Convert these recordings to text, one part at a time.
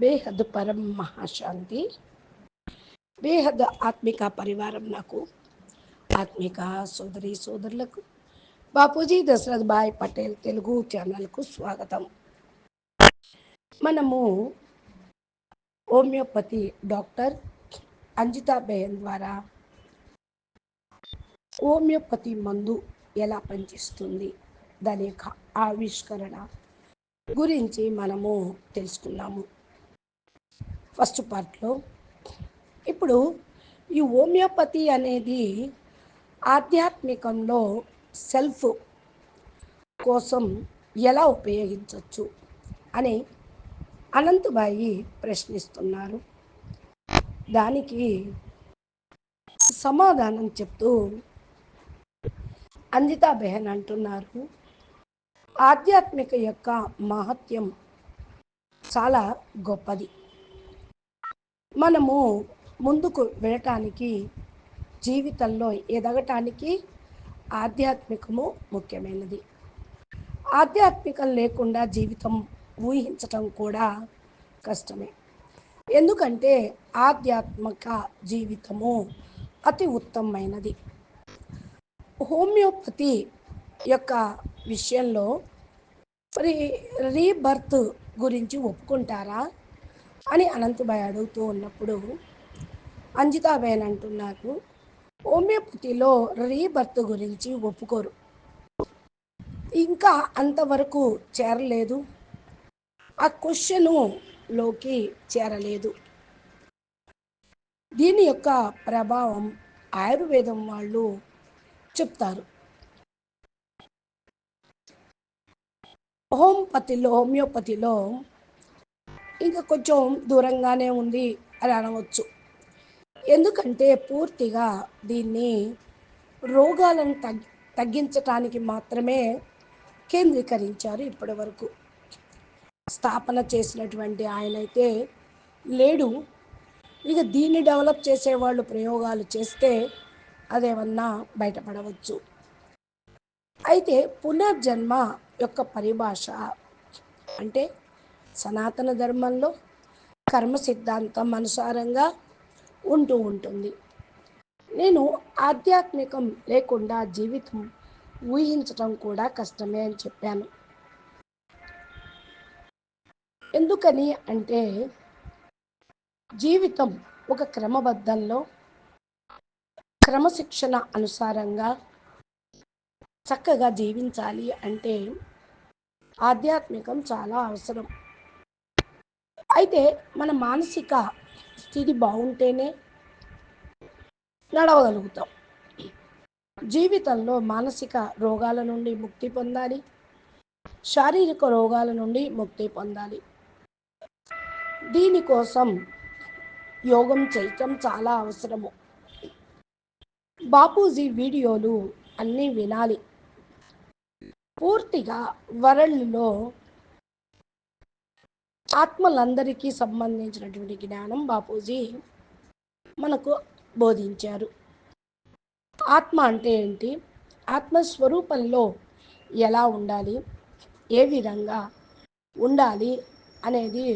బేహద్ పరం మహాశాంతి బేహద్ ఆత్మిక పరివారం నాకు. ఆత్మిక సోదరి సోదరులకు. బాపూజీ దశరథ్ భాయ్ పటేల్ తెలుగు ఛానల్కు స్వాగతం. మనము హోమియోపతి డాక్టర్ అంజితా బేహన్ ద్వారా హోమియోపతి మందు ఎలా పనిచేస్తుంది దాని యొక్క ఆవిష్కరణ గురించి మనము తెలుసుకున్నాము. ఫస్ట్ పార్ట్లో. ఇప్పుడు ఈ హోమియోపతి అనేది ఆధ్యాత్మికంలో సెల్ఫ్ కోసం ఎలా ఉపయోగించవచ్చు అని అనంతబాయి ప్రశ్నిస్తున్నారు. దానికి సమాధానం చెప్తూ అంజితా బెహన్ అంటున్నారు. ఆధ్యాత్మిక యొక్క మహత్యం చాలా గొప్పది. మనము ముందుకు వెళ్ళటానికి జీవితంలో ఎదగటానికి ఆధ్యాత్మికము ముఖ్యమైనది. ఆధ్యాత్మికం లేకుండా జీవితం ఊహించటం కూడా కష్టమే. ఎందుకంటే ఆధ్యాత్మిక జీవితము అతి ఉత్తమమైనది. హోమియోపతి యొక్క విషయంలో రీ రీబర్త్ గురించి ఒప్పుకుంటారా? అని అనంతబాయ్ అడుగుతూ ఉన్నప్పుడు అంజితాబేన్ అంటున్నారు హోమియోపతిలో రీబర్త్ గురించి ఒప్పుకోరు. ఇంకా అంతవరకు చేరలేదు. ఆ క్వశ్చనులోకి చేరలేదు. దీని యొక్క ప్రభావం ఆయుర్వేదం వాళ్ళు చెప్తారు. హోమియోపతిలో హోమియోపతిలో ఇంకా కొంచెం దూరంగానే ఉంది అని అనవచ్చు. ఎందుకంటే పూర్తిగా దీన్ని రోగాలను తగ్గి తగ్గించటానికి మాత్రమే కేంద్రీకరించారు ఇప్పటి వరకు స్థాపన చేసినటువంటి ఆయన అయితే లేడు. ఇక దీన్ని డెవలప్ చేసేవాళ్ళు ప్రయోగాలు చేస్తే అదేమన్నా బయటపడవచ్చు. అయితే పునర్జన్మ యొక్క పరిభాష అంటే సనాతన ధర్మంలో కర్మ సిద్ధాంతం అనుసారంగా ఉంటూ ఉంటుంది. నేను ఆధ్యాత్మికం లేకుండా జీవితం ఊహించటం కూడా కష్టమే అని చెప్పాను. ఎందుకని అంటే జీవితం ఒక క్రమబద్ధంలో క్రమశిక్షణ అనుసారంగా చక్కగా జీవించాలి అంటే ఆధ్యాత్మికం చాలా అవసరం. అయితే మన మానసిక స్థితి బాగుంటేనే నడవగలుగుతాం. జీవితంలో మానసిక రోగాల నుండి ముక్తి పొందాలి. శారీరక రోగాల నుండి ముక్తి పొందాలి. దీనికోసం యోగం చేయటం చాలా అవసరము. బాపూజీ వీడియోలు అన్నీ వినాలి. పూర్తిగా వరల్డ్లో ఆత్మలందరికీ సంబంధించినటువంటి జ్ఞానం బాపూజీ మనకు బోధించారు. ఆత్మ అంటే ఏంటి? ఆత్మస్వరూపంలో ఎలా ఉండాలి? ఏ విధంగా ఉండాలి అనేది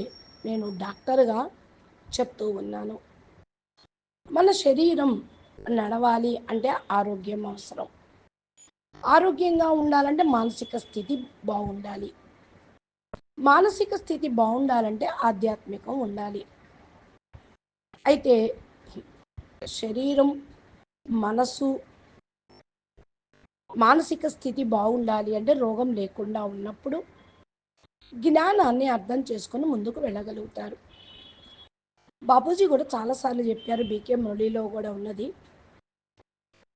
నేను డాక్టర్గా చెప్తూ ఉన్నాను. మన శరీరం నడవాలి అంటే ఆరోగ్యం అవసరం. ఆరోగ్యంగా ఉండాలంటే మానసిక స్థితి బాగుండాలి. మానసిక స్థితి బాగుండాలంటే ఆధ్యాత్మికం ఉండాలి. అయితే శరీరం మనసు మానసిక స్థితి బాగుండాలి అంటే రోగం లేకుండా ఉన్నప్పుడు జ్ఞానాన్ని అర్థం చేసుకొని ముందుకు వెళ్ళగలుగుతారు. బాపూజీ కూడా చాలాసార్లు చెప్పారు బీకే మురళిలో కూడా ఉన్నది.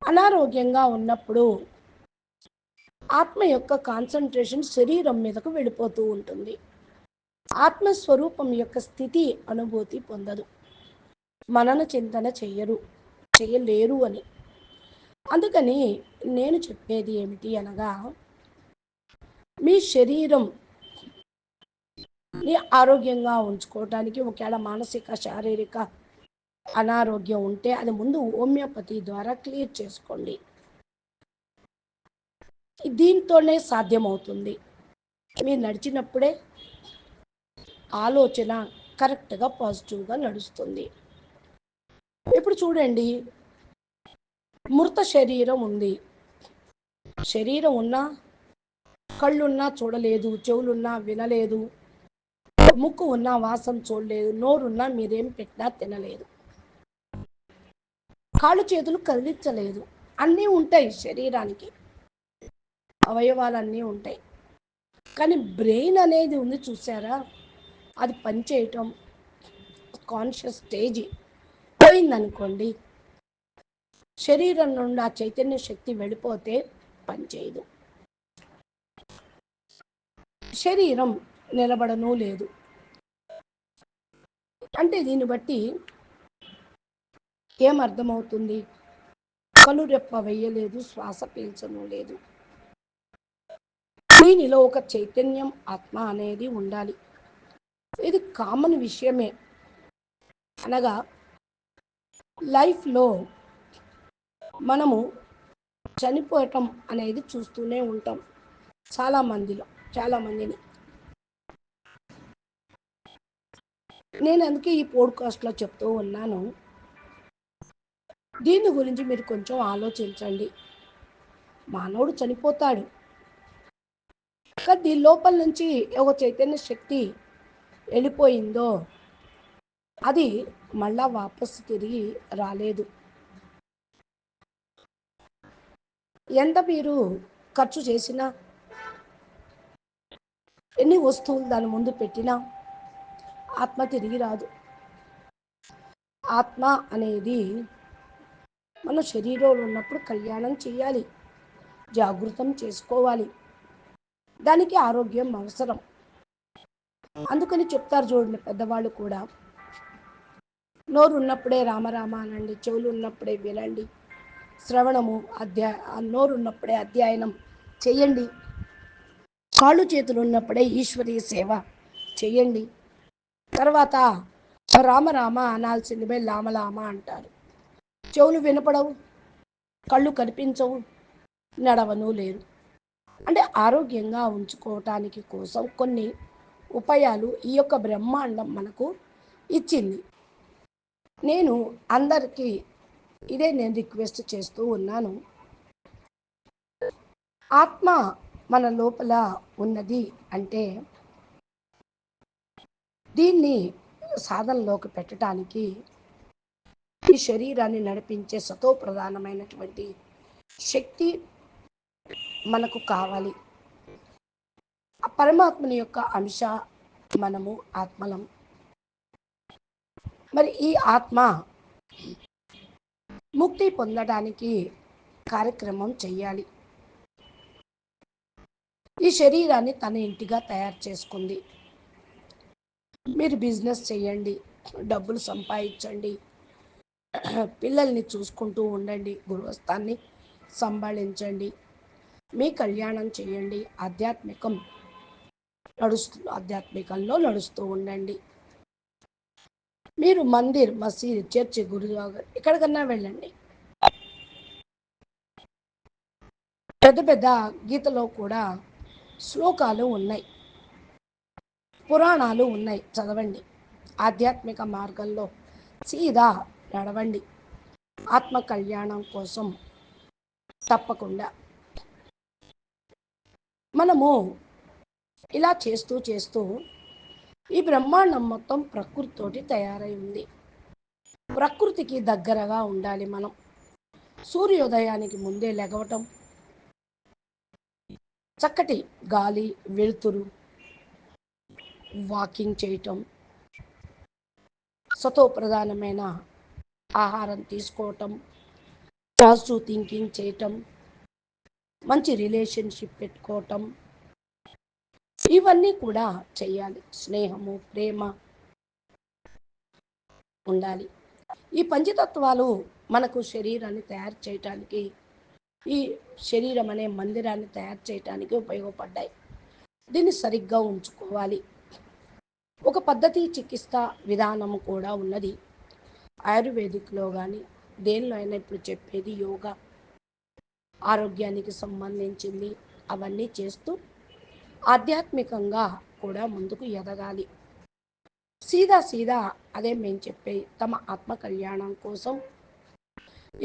అనారోగ్యంగా ఉన్నప్పుడు ఆత్మ యొక్క కాన్సన్ట్రేషన్ శరీరం మీదకు వెళ్ళిపోతూ ఉంటుంది. ఆత్మస్వరూపం యొక్క స్థితి అనుభూతి పొందదు. మనన చింతన చెయ్యరు చేయలేరు అని. అందుకని నేను చెప్పేది ఏమిటి అనగా మీ శరీరం ని ఆరోగ్యంగా ఉంచుకోవటానికి ఒకవేళ మానసిక శారీరక అనారోగ్యం ఉంటే అది ముందు హోమియోపతి ద్వారా క్లియర్ చేసుకోండి. దీంతోనే సాధ్యమవుతుంది. మీరు నడిచినప్పుడే ఆలోచన కరెక్ట్గా పాజిటివ్గా నడుస్తుంది. ఇప్పుడు చూడండి. మృత శరీరం ఉంది. శరీరం ఉన్నా కళ్ళున్నా చూడలేదు చెవులున్నా వినలేదు ముక్కు ఉన్నా వాసం చూడలేదు నోరున్నా మీరేం పెట్టినా తినలేదు. కాళ్ళు చేతులు కదిలించలేదు. అన్నీ ఉంటాయి శరీరానికి. అవయవాలన్నీ ఉంటాయి. కానీ బ్రెయిన్ అనేది ఉంది చూసారా? అది పనిచేయటం కాన్షియస్ స్టేజ్ పోయిందనుకోండి. శరీరం నుండి ఆ చైతన్య శక్తి వెళ్ళిపోతే పనిచేయదు శరీరం నిలబడను లేదు. అంటే దీన్ని బట్టి ఏమర్థమవుతుంది కనురెప్ప వెయ్యలేదు శ్వాస పీల్చను లేదు. దీనిలో ఒక చైతన్యం ఆత్మ అనేది ఉండాలి. ఇది కామన్ విషయమే. అనగా లైఫ్లో మనము చనిపోవటం అనేది చూస్తూనే ఉంటాం. చాలా మందిలో చాలా మందిని. నేను అందుకే ఈ పోడ్కాస్ట్లో చెప్తూ ఉన్నాను. దీని గురించి మీరు కొంచెం ఆలోచించండి. మానవుడు చనిపోతాడు. దీని లోపల నుంచి ఒక చైతన్య శక్తి వెళ్ళిపోయిందో అది మళ్ళా వాపసు తిరిగి రాలేదు. ఎంత మీరు ఖర్చు చేసినా ఎన్ని వస్తువులు దాని ముందు పెట్టినా ఆత్మ తిరిగి రాదు. ఆత్మ అనేది మన శరీరంలో ఉన్నప్పుడు కళ్యాణం చేయాలి జాగృతం చేసుకోవాలి. దానికి ఆరోగ్యం అవసరం. అందుకని చెప్తారు చూడండి పెద్దవాళ్ళు కూడా. నోరు ఉన్నప్పుడే రామరామ అనండి చెవులు ఉన్నప్పుడే వినండి. శ్రవణము అధ్యా నోరు ఉన్నప్పుడే అధ్యయనం చేయండి. కాళ్ళు చేతులు ఉన్నప్పుడే ఈశ్వరీయ సేవ చేయండి. తర్వాత రామరామ అనాల్సిందిమే లామలామ అంటారు. చెవులు వినపడవు కళ్ళు కనిపించవు నడవను లేరు అంటే ఆరోగ్యంగా ఉంచుకోవటానికి కోసం కొన్ని ఉపాయాలు ఈ యొక్క బ్రహ్మాండం మనకు ఇచ్చింది. నేను అందరికీ ఇదే నేను రిక్వెస్ట్ చేస్తూ ఉన్నాను. ఆత్మ మన లోపల ఉన్నది అంటే దీన్ని సాధనలోకి పెట్టడానికి ఈ శరీరాన్ని నడిపించే సతో ప్రధానమైనటువంటి శక్తి మనకు కావాలి. ఆ పరమాత్మని యొక్క అంశ మనము ఆత్మలం. మరి ఈ ఆత్మ ముక్తి పొందడానికి కార్యక్రమం చేయాలి ఈ శరీరాన్ని తన ఇంటిగా తయారు చేసుకుంది. మీరు బిజినెస్ చేయండి డబ్బులు సంపాదించండి పిల్లల్ని చూసుకుంటూ ఉండండి గృహస్థాన్ని సంభాళించండి. మీ కళ్యాణం చేయండి. ఆధ్యాత్మికం నడుస్తూ ఆధ్యాత్మికంలో నడుస్తూ ఉండండి. మీరు మందిర్ మసీద్ చర్చి గురుగారు ఎక్కడికన్నా వెళ్ళండి. పెద్ద పెద్ద గీతలో కూడా శ్లోకాలు ఉన్నాయి. పురాణాలు ఉన్నాయి. చదవండి. ఆధ్యాత్మిక మార్గంలో సీదా నడవండి. ఆత్మ కళ్యాణం కోసం తప్పకుండా మనము ఇలా చేస్తూ చేస్తూ ఈ బ్రహ్మాండం మొత్తం ప్రకృతితోటి తయారై ఉంది. ప్రకృతికి దగ్గరగా ఉండాలి మనం. సూర్యోదయానికి ముందే లెగవటం చక్కటి గాలి వెలుతురు వాకింగ్ చేయటం సతో ప్రధానమైన ఆహారం తీసుకోవటం పాజిటివ్ థింకింగ్ చేయటం మంచి రిలేషన్షిప్ పెట్టుకోవటం. ఇవన్నీ కూడా చేయాలి. స్నేహము ప్రేమ ఉండాలి. ఈ పంచతత్వాలు మనకు శరీరాన్ని తయారు చేయటానికి ఈ శరీరం అనే మందిరాన్ని తయారు చేయటానికి ఉపయోగపడ్డాయి. దీన్ని సరిగ్గా ఉంచుకోవాలి. ఒక పద్ధతి చికిత్స విధానం కూడా ఉన్నది. ఆయుర్వేదిక్లో కానీ దేనిలో అయినా ఇప్పుడు చెప్పేది యోగా. ఆరోగ్యానికి సంబంధించింది అవన్నీ చేస్తూ ఆధ్యాత్మికంగా కూడా ముందుకు ఎదగాలి. సీదా సీదా అదే మేము చెప్పే తమ ఆత్మ కళ్యాణం కోసం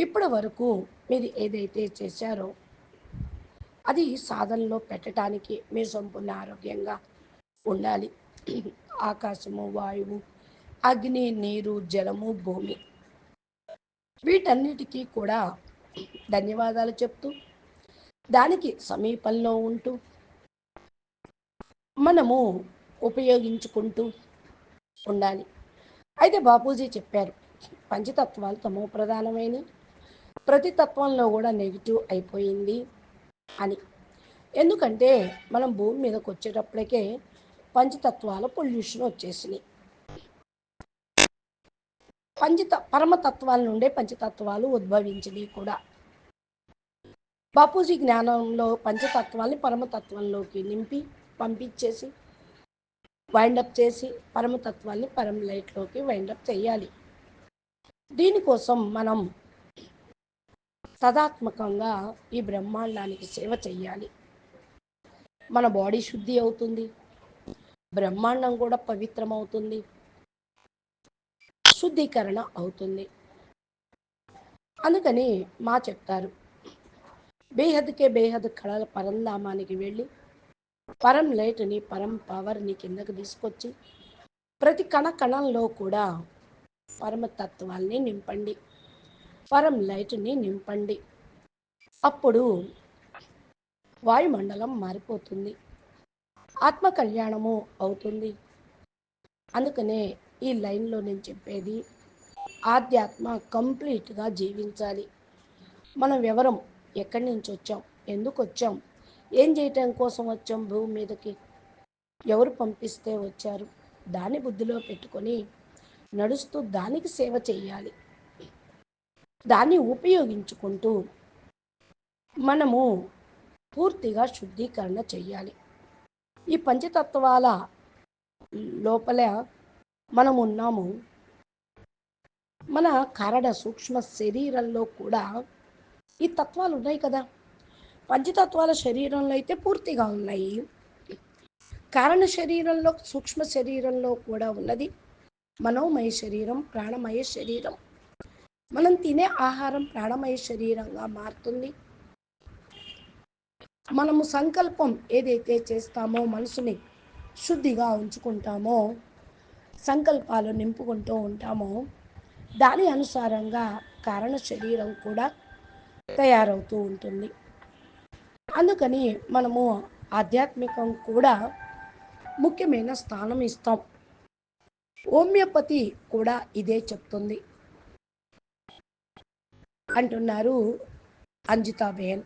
ఇప్పటి వరకు మీరు ఏదైతే చేశారో అది సాధనలో పెట్టడానికి మీరు సంపూర్ణ ఆరోగ్యంగా ఉండాలి. ఆకాశము వాయువు అగ్ని నీరు జలము భూమి వీటన్నిటికీ కూడా ధన్యవాదాలు చెప్తూ దానికి సమీపంలో ఉంటూ మనము ఉపయోగించుకుంటూ ఉండాలి. అయితే బాపూజీ చెప్పారు పంచతత్వాలు తమో ప్రధానమైన ప్రతి తత్వంలో కూడా నెగిటివ్ అయిపోయింది అని. ఎందుకంటే మనం భూమి మీదకి వచ్చేటప్పటికే పంచతత్వాల పొల్యూషన్ వచ్చేసినాయి. పంచత పరమతత్వాల నుండే పంచతత్వాలు ఉద్భవించినవి కూడా. బాపూజీ జ్ఞానంలో పంచతత్వాల్ని పరమతత్వంలోకి నింపి పంపించేసి వైండప్ చేసి పరమతత్వాన్ని పరమ లైట్లోకి వైండప్ చేయాలి. దీనికోసం మనం సదాత్మకంగా ఈ బ్రహ్మాండానికి సేవ చెయ్యాలి మన బాడీ శుద్ధి అవుతుంది. బ్రహ్మాండం కూడా పవిత్రమవుతుంది. శుద్ధీకరణ అవుతుంది. అందుకని మా చెప్తారు. బేహద్కే బేహద్ కళల పరంధామానికి వెళ్ళి పరం లైట్ని పరం పవర్ని కిందకు తీసుకొచ్చి ప్రతి కణ కణంలో కూడా పరమతత్వాల్ని నింపండి. పరం లైట్ని నింపండి. అప్పుడు వాయుమండలం మారిపోతుంది. ఆత్మ కళ్యాణము అవుతుంది. అందుకనే ఈ లైన్లో నేను చెప్పేది ఆధ్యాత్మ కంప్లీట్గా జీవించాలి. మనం వివరం ఎక్కడి నుంచి వచ్చాం? ఎందుకు వచ్చాం? ఏం చేయటం కోసం వచ్చాం భూమి మీదకి? ఎవరు పంపిస్తే వచ్చారు? దాన్ని బుద్ధిలో పెట్టుకొని నడుస్తూ దానికి సేవ చేయాలి. దాన్ని ఉపయోగించుకుంటూ మనము పూర్తిగా శుద్ధీకరణ చేయాలి. ఈ పంచతత్వాల లోపల మనం ఉన్నాము మన కరడ సూక్ష్మ శరీరంలో కూడా ఈ తత్వాలు ఉన్నాయి కదా. పంచతత్వాల శరీరంలో అయితే పూర్తిగా ఉన్నాయి. కారణ శరీరంలో సూక్ష్మ శరీరంలో కూడా ఉన్నది. మనోమయ శరీరం ప్రాణమయ శరీరం. మనం తినే ఆహారం ప్రాణమయ శరీరంగా మారుతుంది. మనము సంకల్పం ఏదైతే చేస్తామో మనసుని శుద్ధిగా ఉంచుకుంటామో సంకల్పాలు నింపుకుంటూ ఉంటామో దాని అనుసారంగా కారణ శరీరం కూడా తయారవుతూ ఉంటుంది. అందుకని మనము ఆధ్యాత్మికం కూడా ముఖ్యమైన స్థానం ఇస్తాం. హోమియోపతి కూడా ఇదే చెప్తుంది. అంటున్నారు అంజితాబేన్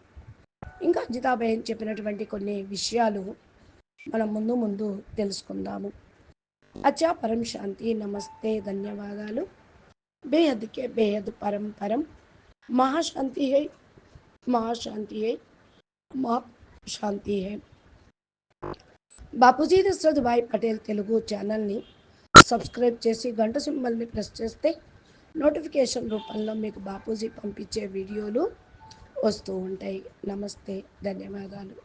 ఇంకా అంజితాబేన్ చెప్పినటువంటి కొన్ని విషయాలు మనం ముందు ముందు తెలుసుకుందాము. అచ్చా పరం శాంతి నమస్తే ధన్యవాదాలు. బేహద్కే బేహద్ పరం పరం. మహాశాంతి హై మహాశాంతి హై మా శాంతి హై. బాపూజీ దశరథ్ భాయ్ పటేల్ తెలుగు ఛానల్ని సబ్స్క్రైబ్ చేసి గంట సింబల్ని ప్రెస్ చేస్తే నోటిఫికేషన్ రూపంలో మీకు బాపూజీ పంపించే వీడియోలు వస్తూ ఉంటాయి. నమస్తే ధన్యవాదాలు.